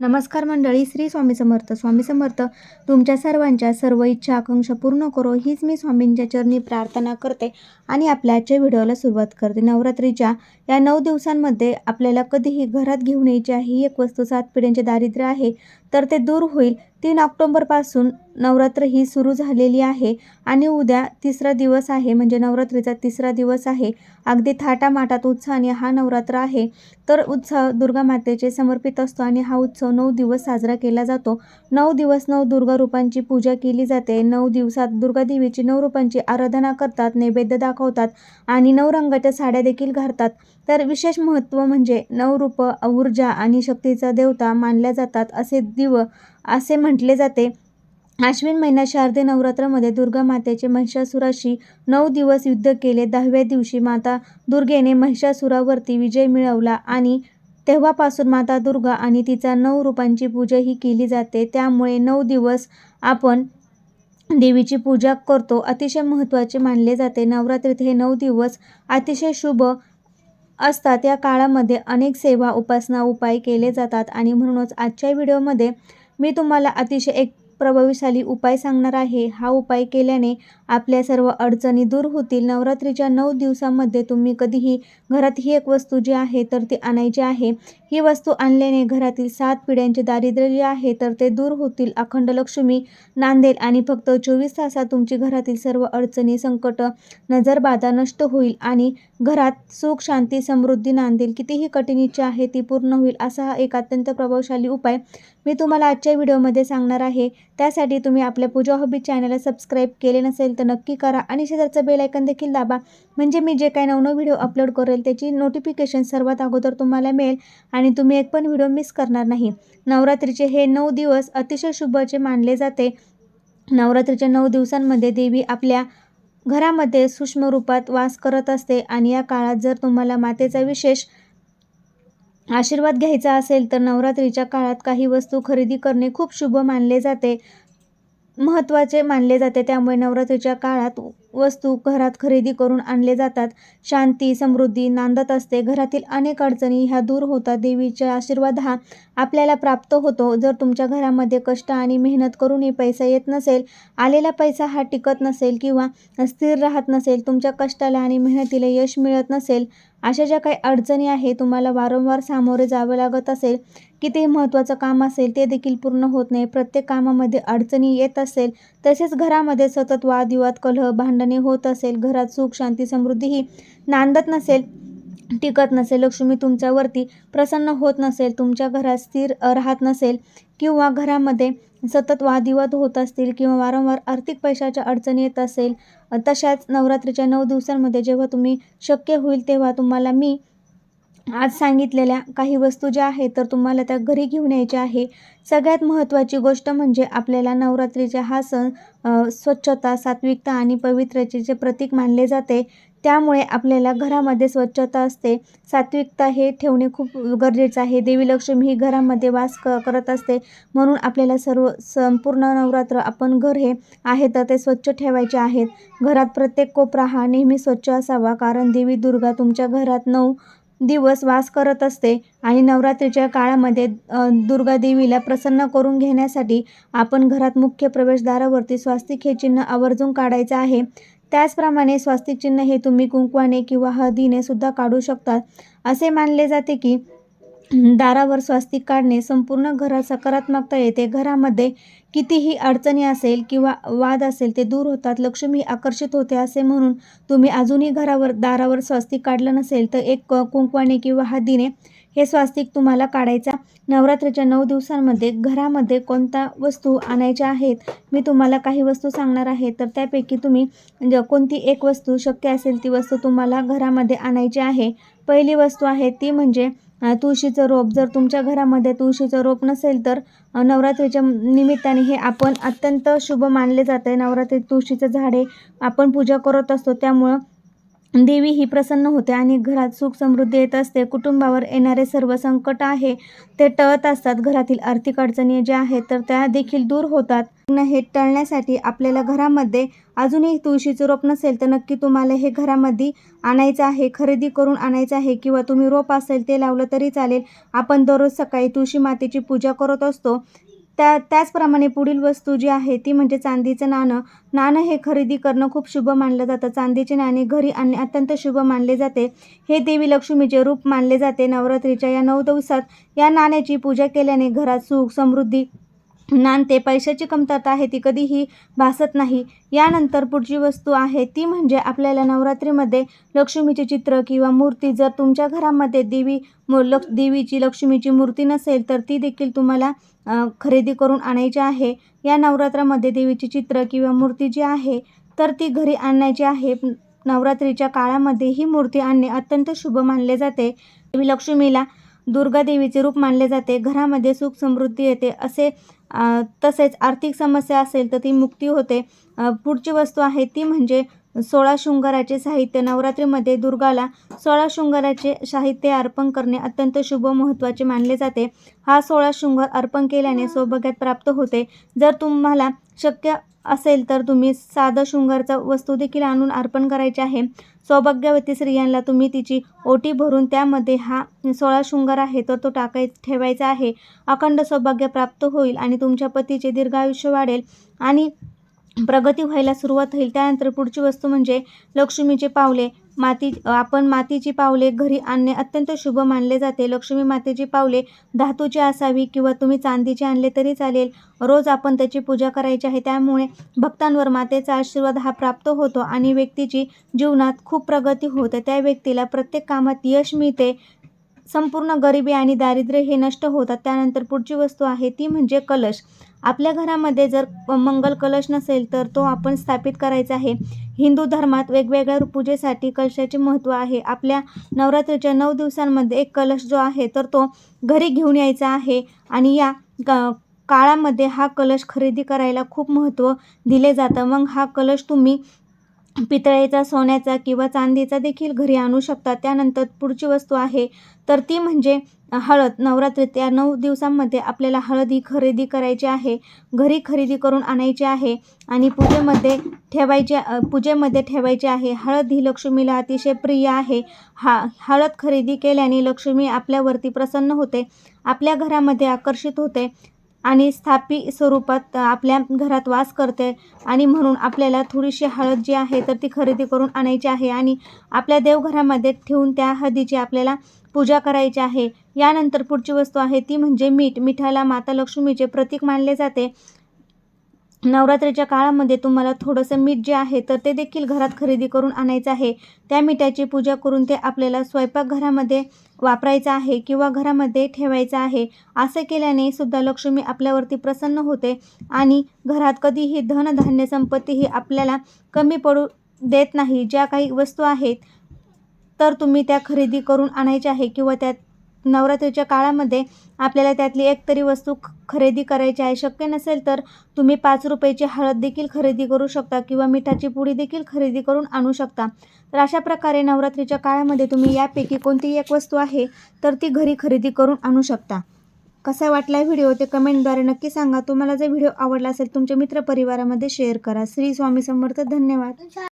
नमस्कार मंडळी श्री स्वामी समर्थ. स्वामी समर्थ तुमच्या सर्वांच्या सर्व इच्छा आकांक्षा पूर्ण करो हीच मी स्वामींच्या चरणी प्रार्थना करते आणि आपल्या आजच्या व्हिडिओला सुरुवात करते. नवरात्रीच्या या नऊ दिवसांमध्ये आपल्याला कधीही घरात घेऊन यायची आहे ही एक वस्तू सात पिढ्यांचे दारिद्र्य आहे. तर ते दूर होईल. तीन ऑक्टोंबरपासून नवरात्र ही सुरू झालेली आहे आणि उद्या तिसरा दिवस आहे. म्हणजे नवरात्रीचा तिसरा दिवस आहे. अगदी थाटामाटात उत्साहाने हा नवरात्र आहे. तर उत्सव दुर्गा मातेचे समर्पित असतो आणि हा उत्सव नऊ दिवस साजरा केला जातो. नऊ दिवस नऊ दुर्गा रूपांची पूजा केली जाते. नऊ दिवसात दुर्गादेवीची नऊ रूपांची आराधना करतात नैवेद्य दाखवतात आणि नऊ रंगाच्या साड्या देखील घालतात. तर विशेष महत्त्व म्हणजे नऊ रूप ऊर्जा आणि शक्तीचा देवता मानल्या जातात असे दिव असे म्हटले जाते. आश्विन महिन्यात शारदे नवरात्रामध्ये दुर्गा मातेचे महिषासुराशी नऊ दिवस युद्ध केले. दहाव्या दिवशी माता दुर्गेने महिषासुरावरती विजय मिळवला आणि तेव्हापासून माता दुर्गा आणि तिचा नऊ रूपांची पूजा ही केली जाते. त्यामुळे नऊ दिवस आपण देवीची पूजा करतो. अतिशय महत्त्वाचे मानले जाते. नवरात्रीत हे नऊ दिवस अतिशय शुभ असतात. या काळामध्ये अनेक सेवा उपासना उपाय केले जातात आणि म्हणूनच आजच्या व्हिडिओमध्ये मी तुम्हाला अतिशय एक प्रभावीशाली उपाय सांगणार आहे. हा उपाय केल्याने आपल्या सर्व अडचणी दूर होतील. नवरात्रीच्या नऊ दिवसामध्ये तुम्ही कधीही घरात ही एक वस्तू जी आहे तर ती आणायची आहे. ही वस्तू आणल्याने घरातील सात पिढ्यांचे दारिद्र्य जे आहे तर ते दूर होतील. अखंड लक्ष्मी नांदेल आणि फक्त चोवीस तासात तुमची घरातील सर्व अडचणी संकट नजरबाधा नष्ट होईल आणि घरात सुख शांती समृद्धी नांदेल कितीही कठीण इच्छा आहे ती पूर्ण होईल असा हा एक अत्यंत प्रभावशाली उपाय मी तुम्हाला आजच्या व्हिडिओमध्ये सांगणार आहे. त्यासाठी तुम्ही आपल्या पूजा हॉबी चॅनलला सबस्क्राईब केले नसेल तर नक्की करा आणि शेजारचं बेलायकन देखील दाबा. म्हणजे मी जे काही नवनव व्हिडिओ अपलोड करेल त्याची नोटिफिकेशन सर्वात अगोदर तुम्हाला मिळेल. आणि तुम्ही एक पण व्हिडिओ मिस करणार नाही. नवरात्रीचे हे नऊ दिवस अतिशय शुभचे मानले जाते. नवरात्रीच्या नऊ दिवसांमध्ये देवी आपल्या घरामध्ये सूक्ष्म रूपात वास करत असते आणि या काळात जर तुम्हाला मातेचा विशेष आशीर्वाद घ्यायचा असेल तर नवरात्रीच्या काळात काही वस्तू खरेदी करणे खूप शुभ मानले जाते महत्त्वाचे मानले जाते. त्यामुळे नवरात्रीच्या काळात वस्तू घरात खरेदी करून आणले जातात. शांती समृद्धी नांदत असते. घरातील अनेक अडचणी ह्या दूर होतात. देवीचा आशीर्वाद हा आपल्याला प्राप्त होतो. जर तुमच्या घरामध्ये कष्ट आणि मेहनत करूनही पैसा येत नसेल आलेला पैसा हा टिकत नसेल किंवा स्थिर राहत नसेल तुमच्या कष्टाला आणि मेहनतीला यश मिळत नसेल अशा ज्या काही अडचणी आहे तुम्हाला वारंवार सामोरे जावं लागत असेल कितीही महत्त्वाचं काम असेल ते देखील पूर्ण होत नाही प्रत्येक कामामध्ये अडचणी येत असेल तसेच घरामध्ये सतत वादविवाद कलह भांडणे होत असेल घरात सुख शांती समृद्धीही नांदत नसेल टिकत नसेल लक्ष्मी तुमच्यावरती प्रसन्न होत नसेल तुमच्या घरात स्थिर राहत नसेल किंवा घरामध्ये सतत वादविवाद होत असतील किंवा वारंवार आर्थिक पैशाच्या अडचणी येत असेल तशाच नवरात्रीच्या नऊ दिवसांमध्ये जेव्हा तुम्ही शक्य होईल तेव्हा तुम्हाला मी आज सांगितलेल्या काही वस्तू ज्या आहेत तर तुम्हाला त्या घरी घेऊन यायच्या आहे. सगळ्यात महत्त्वाची गोष्ट म्हणजे आपल्याला नवरात्रीचा हा सण स्वच्छता सात्विकता आणि पवित्रतेचे प्रतीक मानले जाते. त्यामुळे आपल्याला घरामध्ये स्वच्छता असते. सात्विकता हे ठेवणे खूप गरजेचं आहे. देवी लक्ष्मी ही घरामध्ये वास क करत असते. म्हणून आपल्याला सर्व संपूर्ण नवरात्र आपण घर हे आहे तर ते स्वच्छ ठेवायचे आहेत. घरात प्रत्येक कोपरा हा नेहमी स्वच्छ असावा. कारण देवी दुर्गा तुमच्या घरात नऊ दिवस वास करत असते. आणि नवरात्रीच्या काळामध्ये दुर्गा देवीला प्रसन्न करून घेण्यासाठी आपण घरात मुख्य प्रवेशद्वारावरती स्वास्तिक हे चिन्ह आवर्जून काढायचं आहे. त्याचप्रमाणे स्वास्तिक चिन्ह हे तुम्ही कुंकवाने किंवा हळदीने सुद्धा काढू शकतात. असे मानले जाते की दारावर स्वास्तिक काढणे संपूर्ण घरात सकारात्मकता येते. घरामध्ये कितीही अडचणी असेल किंवा वाद असेल ते दूर होतात. लक्ष्मी आकर्षित होते असे म्हणून तुम्ही अजूनही घरावर दारावर स्वास्तिक काढलं नसेल तर एक कुंकवाने किंवा हळदीने हे स्वास्तिक तुम्हाला काढायचा. नवरात्रीच्या नऊ दिवसांमध्ये घरामध्ये कोणत्या वस्तू आणायच्या आहेत? मी तुम्हाला काही वस्तू सांगणार आहे. तर त्यापैकी तुम्ही म्हणजे कोणती एक वस्तू शक्य असेल ती वस्तू तुम्हाला घरामध्ये आणायची आहे. पहिली वस्तू आहे ती म्हणजे तुळशीचं रोप. जर तुमच्या घरामध्ये तुळशीचं रोप नसेल तर नवरात्रीच्या निमित्ताने हे आपण अत्यंत शुभ मानले जाते. नवरात्री तुळशीचं झाडे आपण पूजा करत असतो. त्यामुळं देवी ही प्रसन्न होते आणि घरात सुख समृद्धी येत असते. कुटुंबावर येणारे सर्व संकट आहे ते टळत असतात. घरातील आर्थिक अडचणी ज्या आहेत तर त्या देखील दूर होतात. हे टळण्यासाठी आपल्याला घरामध्ये अजूनही तुळशीचं रोप नसेल तर नक्की तुम्हाला हे घरामध्ये आणायचं आहे खरेदी करून आणायचं आहे किंवा तुम्ही रोप असेल ते लावलं तरी चालेल. आपण दररोज सकाळी तुळशी मातेची पूजा करत असतो. त्या त्याचप्रमाणे पुढील वस्तू जी आहे ती म्हणजे चांदीचं नाणं. नाणं हे खरेदी करणं खूप शुभ मानलं जातं. चांदीचे नाणे घरी आणणे अत्यंत शुभ मानले जाते. हे देवी लक्ष्मीचे रूप मानले जाते नवरात्रीच्या या नऊ दिवसात. या नाण्याची पूजा केल्याने घरात सुख समृद्धी नांदते पैशाची कमतरता आहे ती कधीही भासत नाही. यानंतर पुढची वस्तू आहे ती म्हणजे आपल्याला नवरात्रीमध्ये लक्ष्मीचे चित्र किंवा मूर्ती. जर तुमच्या घरामध्ये देवी मु लक्ष देवीची लक्ष्मीची मूर्ती नसेल तर ती देखील तुम्हाला खरेदी करून आणायची आहे. या नवरात्रामध्ये देवीची चित्र किंवा मूर्ती जी आहे तर ती घरी आणायची आहे. नवरात्रीच्या काळामध्ये ही मूर्ती आणणे अत्यंत शुभ मानले जाते. देवी लक्ष्मीला दुर्गादेवीचे रूप मानले जाते. घरामध्ये सुख समृद्धी येते असे तसेच आर्थिक समस्या असेल तर ती मुक्ती होते. पुढची वस्तू आहे ती म्हणजे सोळा शृंगाराचे साहित्य. नवरात्रीमध्ये दुर्गाला सोळा शृंगाराचे साहित्य अर्पण करणे अत्यंत शुभ महत्त्वाचे मानले जाते. हा सोळा शृंगार अर्पण केल्याने सौभाग्यात प्राप्त होते. जर तुम्हाला शक्य असेल तर तुम्ही साधं शृंगारचा वस्तू देखील आणून अर्पण करायची आहे. सौभाग्यवती स्त्रियांना तुम्ही तिची ओटी भरून त्यामध्ये हा सोळा शृंगार आहे तर तो टाकाय ठेवायचा आहे. अखंड सौभाग्य प्राप्त होईल आणि तुमच्या पतीचे दीर्घायुष्य वाढेल आणि प्रगती व्हायला सुरुवात होईल. त्यानंतर पुढची वस्तू म्हणजे लक्ष्मीचे पावले. माती आपण मातीची पावले घरी आणणे अत्यंत शुभ मानले जाते. लक्ष्मी मातेची पावले धातूची असावी किंवा तुम्ही चांदीची आणले तरी चालेल. रोज आपण त्याची पूजा करायची आहे. त्यामुळे भक्तांवर मातेचा आशीर्वाद हा प्राप्त होतो आणि व्यक्तीची जीवनात खूप प्रगती होते. त्या व्यक्तीला प्रत्येक कामात यश मिळते. संपूर्ण गरिबी आणि दारिद्र्य हे नष्ट होतात. त्यानंतर पुढची वस्तू आहे ती म्हणजे कलश. आपल्या घरामध्ये जर मंगल कलश नसेल तर तो आपण स्थापित करायचा आहे. हिंदू धर्मात वेगवेगळ्या पूजेसाठी कलशाचे महत्त्व आहे. आपल्या नवरात्रीच्या नऊ दिवसांमध्ये एक कलश जो आहे तर तो घरी घेऊन यायचा आहे आणि या काळामध्ये हा कलश खरेदी करायला खूप महत्त्व दिले जातं. मग हा कलश तुम्ही पितळेचा सोन्याचा किंवा चांदीचा देखील घरी आणू शकता त्यानंतर पुढची वस्तू आहे. तर ती म्हणजे हळद. नवरात्रीत या नऊ दिवसांमध्ये आपल्याला हळद ही खरेदी करायची आहे. घरी खरेदी करून आणायची आहे आणि पूजेमध्ये ठेवायची पूजेमध्ये ठेवायची आहे. हळद ही लक्ष्मीला अतिशय प्रिय आहे. हा हळद खरेदी केल्याने लक्ष्मी आपल्यावरती प्रसन्न होते. आपल्या घरामध्ये आकर्षित होते. आणि स्थापी स्वरूपात आपल्या घरात वास करते. आणि म्हणून आपल्याला थोडीशी हळद जी आहे तर ती खरेदी करून आणायची आहे. आणि आपल्या देवघरामध्ये ठेवून त्या हळदीची आपल्याला पूजा करायची आहे यानंतर पुढची वस्तू आहे ती म्हणजे मीठ. मिठाला माता लक्ष्मीचे प्रतीक मानले जाते. नवरात्रीच्या काळामध्ये तुम्हाला थोडंसं मीठ जे आहे तर ते देखील घरात खरेदी करून आणायचं आहे. त्या मिठाची पूजा करून ते आपल्याला स्वयंपाकघरामध्ये वापरायचं आहे किंवा घरामध्ये ठेवायचं आहे. असं केल्याने सुद्धा लक्ष्मी आपल्यावरती प्रसन्न होते आणि घरात कधीही धनधान्य संपत्ती ही आपल्याला कमी पडू देत नाही. ज्या काही वस्तू आहेत तर तुम्ही त्या खरेदी करून आणायच्या आहे किंवा त्या नवरात्रीच्या काळामध्ये आपल्याला त्यातली एक तरी वस्तू ख- खरेदी करायची आहे शक्य नसेल तर तुम्ही पाच रुपयाची हळद देखील खरेदी करू शकता किंवा मिठाची पुडी देखील खरेदी करून आणू शकता. तर अशा प्रकारे नवरात्रीच्या काळामध्ये तुम्ही यापैकी कोणतीही एक वस्तू आहे तर ती घरी खरेदी करून आणू शकता. कसा वाटला व्हिडिओ ते कमेंटद्वारे नक्की सांगा. तुम्हाला जर व्हिडिओ आवडला असेल तुमच्या मित्रपरिवारामध्ये शेअर करा. श्री स्वामी समर्थ. धन्यवाद.